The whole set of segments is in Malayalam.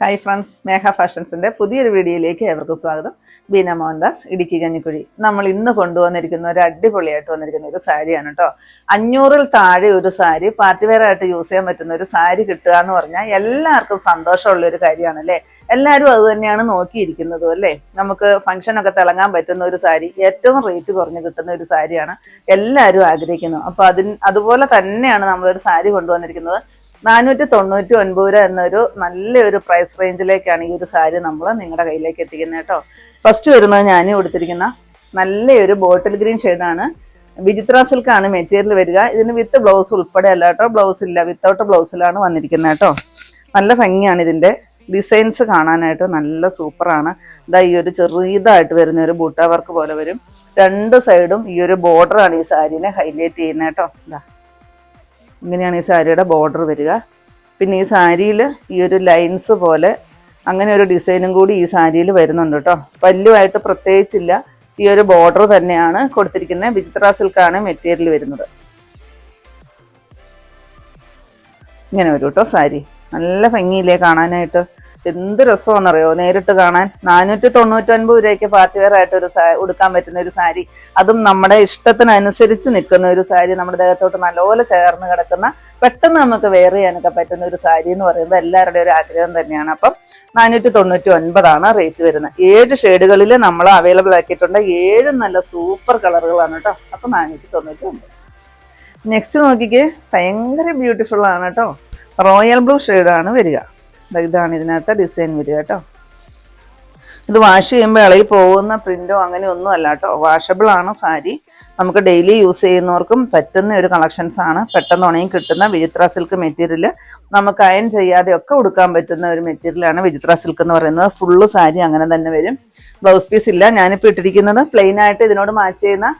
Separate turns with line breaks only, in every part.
ഹായ് ഫ്രണ്ട്സ് മേഘ ഫാഷൻസിന്റെ പുതിയൊരു വീഡിയോയിലേക്ക് ഏവർക്കും സ്വാഗതം. ബീന മോഹൻദാസ് ഇടുക്കി കഞ്ഞിക്കുഴി. നമ്മൾ ഇന്ന് കൊണ്ടുവന്നിരിക്കുന്ന ഒരു അടിപൊളിയായിട്ട് വന്നിരിക്കുന്ന ഒരു സാരിയാണ് കേട്ടോ അഞ്ഞൂറിൽ താഴെ ഒരു സാരി പാർട്ടി വെയർ ആയിട്ട് യൂസ് ചെയ്യാൻ പറ്റുന്ന ഒരു സാരി കിട്ടുക എന്ന് പറഞ്ഞാൽ എല്ലാവർക്കും സന്തോഷമുള്ള ഒരു കാര്യമാണ് അല്ലേ? എല്ലാവരും അത് തന്നെയാണ് നോക്കിയിരിക്കുന്നതും അല്ലേ? നമുക്ക് ഫംഗ്ഷനൊക്കെ തിളങ്ങാൻ പറ്റുന്ന ഒരു സാരി ഏറ്റവും റേറ്റ് കുറഞ്ഞ് കിട്ടുന്ന ഒരു സാരിയാണ് എല്ലാവരും ആഗ്രഹിക്കുന്നു അപ്പോൾ അതിന് അതുപോലെ തന്നെയാണ് നമ്മളൊരു സാരി കൊണ്ടുവന്നിരിക്കുന്നത്. നാനൂറ്റി തൊണ്ണൂറ്റി ഒൻപത് രൂപ എന്നൊരു നല്ലൊരു പ്രൈസ് റേഞ്ചിലേക്കാണ് ഈ ഒരു സാരി നമ്മൾ നിങ്ങളുടെ കയ്യിലേക്ക് എത്തിക്കുന്നത് കേട്ടോ. ഫസ്റ്റ് വരുന്നത് ഞാൻ കൊടുത്തിരിക്കുന്ന നല്ലൊരു ബോട്ടിൽ ഗ്രീൻ ഷെയ്ഡാണ് വിചിത്ര സിൽക്കാണ് മെറ്റീരിയൽ വരിക. ഇതിന് വിത്ത് ബ്ലൗസ് ഉൾപ്പെടെ അല്ല കേട്ടോ. ബ്ലൗസ് ഇല്ല. വിത്തൗട്ട് ബ്ലൗസിലാണ് വന്നിരിക്കുന്നത് കേട്ടോ. നല്ല ഭംഗിയാണ് ഇതിന്റെ ഡിസൈൻസ് കാണാനായിട്ട് നല്ല സൂപ്പറാണ്. ഇതാ ഈ ഒരു ചെറിയതായിട്ട് വരുന്ന ഒരു ബൂട്ട വർക്ക് പോലെ വരും. രണ്ട് സൈഡും ഈ ഒരു ബോർഡറാണ് ഈ സാരീനെ ഹൈലൈറ്റ് ചെയ്യുന്നത് കേട്ടോ. ഇതാ ഇങ്ങനെയാണ് ഈ സാരിയുടെ ബോർഡർ വരിക. പിന്നെ ഈ സാരിയിൽ ഈ ഒരു ലൈൻസ് പോലെ അങ്ങനെ ഒരു ഡിസൈനും കൂടി ഈ സാരിയിൽ വരുന്നുണ്ട് കേട്ടോ. പല്ലുമായിട്ട് പ്രത്യേകിച്ചില്ല. ഈ ഒരു ബോർഡർ തന്നെയാണ് കൊടുത്തിരിക്കുന്നത്. വിചിത്ര സിൽക്കാണ് മെറ്റീരിയൽ വരുന്നത്. ഇങ്ങനെ വരും കേട്ടോ സാരി. നല്ല ഭംഗിയില്ലേ കാണാനായിട്ട്. എന്ത് രസമാണെന്നറിയോ? നേരിട്ട് കാണാൻ നാനൂറ്റി തൊണ്ണൂറ്റൊൻപത് രൂപയ്ക്ക് പാർട്ടി വെയർ ആയിട്ട് ഒരു ഉടുക്കാൻ പറ്റുന്ന ഒരു സാരി. അതും നമ്മുടെ ഇഷ്ടത്തിനനുസരിച്ച് നിൽക്കുന്ന ഒരു സാരി നമ്മുടെ ദേഹത്തോട്ട് നല്ലപോലെ ചേർന്ന് കിടക്കുന്ന പെട്ടെന്ന് നമുക്ക് വെയർ ചെയ്യാനൊക്കെ പറ്റുന്ന ഒരു സാരി എന്ന് പറയുന്നത് എല്ലാവരുടെയും ഒരു ആഗ്രഹം തന്നെയാണ്. അപ്പം നാനൂറ്റി തൊണ്ണൂറ്റി ഒൻപതാണ് റേറ്റ് വരുന്നത്. ഏഴ് ഷെയ്ഡുകളിൽ നമ്മൾ അവൈലബിൾ ആക്കിയിട്ടുണ്ട്. ഏഴും നല്ല സൂപ്പർ കളറുകളാണ് കേട്ടോ. അപ്പം നാനൂറ്റി തൊണ്ണൂറ്റി ഒൻപത് നെക്സ്റ്റ് നോക്കിക്കേ. ഭയങ്കര ബ്യൂട്ടിഫുൾ ആണ് കേട്ടോ. റോയൽ ബ്ലൂ ഷെയ്ഡാണ് വരിക. ഇതാണ് ഇതിനകത്ത് ഡിസൈൻ വരിക കേട്ടോ. ഇത് വാഷ് ചെയ്യുമ്പോൾ ഇളകി പോകുന്ന പ്രിന്റോ അങ്ങനെ ഒന്നും അല്ല കേട്ടോ. വാഷബിൾ ആണ് സാരി. നമുക്ക് ഡെയിലി യൂസ് ചെയ്യുന്നവർക്കും പറ്റുന്ന ഒരു കളക്ഷൻസ് ആണ്. പെട്ടെന്ന് ഉണങ്ങി കിട്ടുന്ന വിചിത്ര സിൽക്ക് മെറ്റീരിയൽ നമുക്ക് അയൺ ചെയ്യാതെ ഒക്കെ ഉടുക്കാൻ പറ്റുന്ന ഒരു മെറ്റീരിയലാണ് വിചിത്ര സിൽക്ക് എന്ന് പറയുന്നത്. ഫുള്ള് സാരി അങ്ങനെ തന്നെ വരും. ബ്ലൗസ് പീസ് ഇല്ല. ഞാനിപ്പോൾ ഇട്ടിരിക്കുന്നത് പ്ലെയിൻ ആയിട്ട് ഇതിനോട് മാച്ച് ചെയ്യുന്ന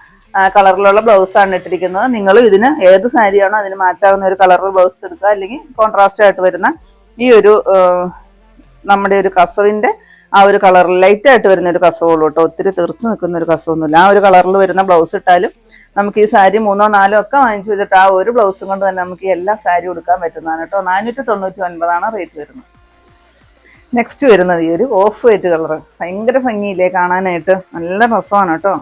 കളറിലുള്ള ബ്ലൗസാണ് ഇട്ടിരിക്കുന്നത്. നിങ്ങൾ ഇതിന് ഏത് സാരിയാണോ അതിന് മാച്ചാകുന്ന ഒരു കളറിൽ ബ്ലൗസ് എടുക്കുക. അല്ലെങ്കിൽ കോൺട്രാസ്റ്റ് ആയിട്ട് വരുന്ന ഈ ഒരു നമ്മുടെ ഒരു കസവിന്റെ ആ ഒരു കളർ ലൈറ്റായിട്ട് വരുന്ന ഒരു കസവുള്ളൂ കേട്ടോ. ഒത്തിരി തീർച്ചു നിൽക്കുന്ന ഒരു കസവൊന്നുമില്ല. ആ ഒരു കളറിൽ വരുന്ന ബ്ലൗസ് ഇട്ടാലും നമുക്ക് ഈ സാരി മൂന്നോ നാലോ ഒക്കെ വാങ്ങിച്ചു വെച്ചിട്ട് ആ ഒരു ബ്ലൗസും കൊണ്ട് തന്നെ നമുക്ക് എല്ലാ സാരി കൊടുക്കാൻ പറ്റുന്നതാണ് കേട്ടോ. നാനൂറ്റി തൊണ്ണൂറ്റി ഒൻപതാണ് റേറ്റ് വരുന്നത്. നെക്സ്റ്റ് വരുന്നത് ഈ ഒരു ഓഫ് വൈറ്റ് കളർ ഭയങ്കര ഭംഗിയില്ലേ കാണാനായിട്ട്. നല്ല രസമാണ് കേട്ടോ.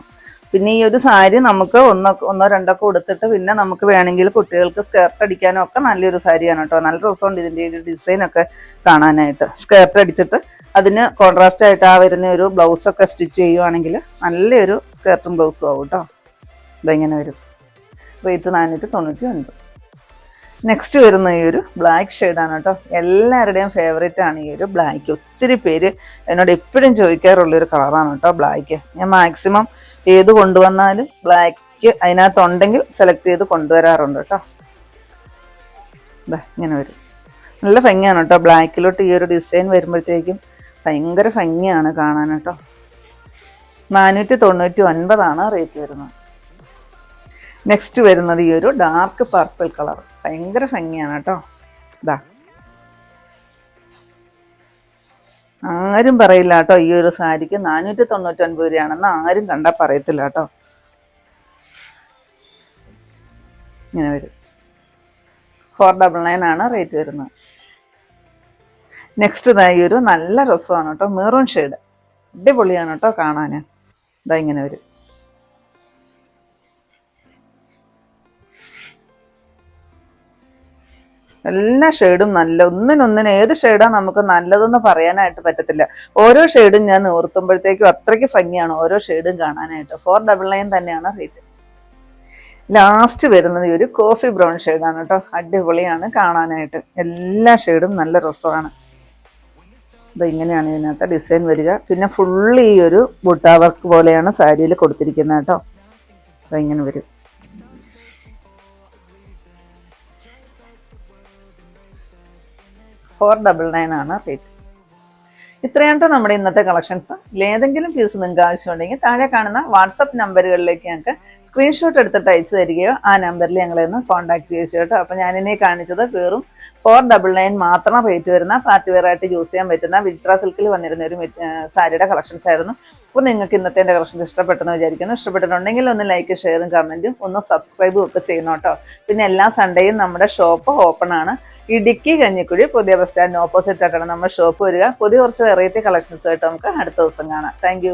പിന്നെ ഈ ഒരു സാരി നമുക്ക് ഒന്നോ ഒന്നോ രണ്ടൊക്കെ കൊടുത്തിട്ട് പിന്നെ നമുക്ക് വേണമെങ്കിൽ കുട്ടികൾക്ക് സ്കേർട്ട് അടിക്കാനും ഒക്കെ നല്ലൊരു സാരിയാണ് കേട്ടോ. നല്ല രസമുണ്ട് ഇതിന്റെ ഒരു ഡിസൈനൊക്കെ കാണാനായിട്ട്. സ്കേർട്ട് അടിച്ചിട്ട് അതിന് കോൺട്രാസ്റ്റ് ആയിട്ട് ആ വരുന്ന ഒരു ബ്ലൗസൊക്കെ സ്റ്റിച്ച് ചെയ്യുവാണെങ്കിൽ നല്ലൊരു സ്കേർട്ടും ബ്ലൗസും ആവും കേട്ടോ. ഇതെങ്ങനെ വരും. റേറ്റ് നാനൂറ്റി തൊണ്ണൂറ്റി ഒൻപത് നെക്സ്റ്റ് വരുന്ന ഈ ഒരു ബ്ലാക്ക് ഷെയ്ഡാണ് കേട്ടോ. എല്ലാവരുടെയും ഫേവറേറ്റ് ആണ് ഈ ഒരു ബ്ലാക്ക് ഒത്തിരി പേര് എന്നോട് എപ്പോഴും ചോദിക്കാറുള്ളൊരു കളറാണ് കേട്ടോ ബ്ലാക്ക് ഞാൻ മാക്സിമം ഏത് കൊണ്ടുവന്നാലും ബ്ലാക്ക് അതിനകത്തുണ്ടെങ്കിൽ സെലക്ട് ചെയ്ത് കൊണ്ടുവരാറുണ്ട് കേട്ടോ. ഇങ്ങനെ വരും. നല്ല ഭംഗിയാണ് കേട്ടോ. ബ്ലാക്കിലോട്ട് ഈ ഒരു ഡിസൈൻ വരുമ്പോഴത്തേക്കും ഭയങ്കര ഭംഗിയാണ് കാണാൻ കേട്ടോ. നാനൂറ്റി തൊണ്ണൂറ്റി ഒൻപതാണ് റേറ്റ് വരുന്നത്. നെക്സ്റ്റ് വരുന്നത് ഈ ഒരു ഡാർക്ക് പർപ്പിൾ കളർ ഭയങ്കര ഭംഗിയാണ് കേട്ടോ. ഇതാ ആരും പറയില്ല കേട്ടോ ഈ ഒരു സാരിക്ക് നാനൂറ്റി തൊണ്ണൂറ്റി ഒൻപത് രൂപയാണെന്ന് ആരും കണ്ടാൽ പറയത്തില്ല കേട്ടോ. ഇങ്ങനെ വരും. ഫോർ ഡബിൾ നയൻ ആണ് റേറ്റ് വരുന്നത്. നെക്സ്റ്റ് ഇതാ ഈ ഒരു നല്ല രസമാണ് കേട്ടോ മെറൂൺ ഷെയ്ഡ് അടിപൊളിയാണ് കേട്ടോ കാണാൻ ഇതാ ഇങ്ങനെ വരും. എല്ലാ ഷെയ്ഡും നല്ല ഒന്നിനൊന്നിന് ഏത് ഷെയ്ഡാണ് നമുക്ക് നല്ലതെന്ന് പറയാനായിട്ട് പറ്റത്തില്ല. ഓരോ ഷെയ്ഡും ഞാൻ നിവർത്തുമ്പോഴത്തേക്കും അത്രയ്ക്ക് ഭംഗിയാണ് ഓരോ ഷെയ്ഡും കാണാനായിട്ട്. ഫോർ ഡബിൾ നയൻ തന്നെയാണ് റേറ്റ് ലാസ്റ്റ് വരുന്നത് ഈ ഒരു കോഫി ബ്രൗൺ ഷെയ്ഡാണ് കേട്ടോ. അടിപൊളിയാണ് കാണാനായിട്ട്. എല്ലാ ഷെയ്ഡും നല്ല രസമാണ്. അപ്പം ഇങ്ങനെയാണ് ഇതിനകത്ത് ഡിസൈൻ വരിക. പിന്നെ ഫുള്ള് ഈ ഒരു ബുട്ടാ വർക്ക് പോലെയാണ് സാരിയിൽ കൊടുത്തിരിക്കുന്നത് കേട്ടോ. അപ്പോൾ ഇങ്ങനെ വരും. ഫോർ ഡബിൾ നയൻ ആണ് റേറ്റ് ഇത്രയാണ് നമ്മുടെ ഇന്നത്തെ കളക്ഷൻസ് ഏതെങ്കിലും പീസ് നിങ്ങൾക്ക് ആവശ്യമുണ്ടെങ്കിൽ താഴെ കാണുന്ന വാട്സപ്പ് നമ്പറുകളിലേക്ക് ഞങ്ങൾക്ക് സ്ക്രീൻഷോട്ട് എടുത്തിട്ട് അയച്ചു തരികയോ ആ നമ്പറിൽ ഞങ്ങളെ ഒന്ന് കോൺടാക്ട് ചെയ്യിച്ചു കേട്ടോ അപ്പോൾ ഞാനിനെ കാണിച്ചത് വെറും ഫോർ ഡബിൾ നയൻ മാത്രം റേറ്റ് വരുന്ന പാർട്ടി വെയർ ആയിട്ട് യൂസ് ചെയ്യാൻ പറ്റുന്ന വിൽത്ര സിൽക്കിൽ വന്നിരുന്ന ഒരു സാരിയുടെ കളക്ഷൻസ് ആയിരുന്നു. അപ്പോൾ നിങ്ങൾക്ക് ഇന്നത്തെ എന്റെ കളക്ഷൻസ് ഇഷ്ടപ്പെട്ടെന്ന് വിചാരിക്കുന്നു. ഇഷ്ടപ്പെട്ടിട്ടുണ്ടെങ്കിൽ ഒന്ന് ലൈക്ക് ഷെയറും കമന്റും ഒന്ന് സബ്സ്ക്രൈബും ഒക്കെ ചെയ്യണം കേട്ടോ. പിന്നെ എല്ലാ സൺഡേയും നമ്മുടെ ഷോപ്പ് ഓപ്പൺ ആണ്. ഇടുക്കി കഞ്ഞിക്കുഴി പുതിയ ബസ് സ്റ്റാൻഡിന് ഓപ്പോസിറ്റ് ആയിട്ടാണ് നമ്മുടെ ഷോപ്പ് വരിക. പുതിയ കുറച്ച് വെറൈറ്റി കളക്ഷൻസ് ആയിട്ട് നമുക്ക് അടുത്ത ദിവസം കാണാം. താങ്ക്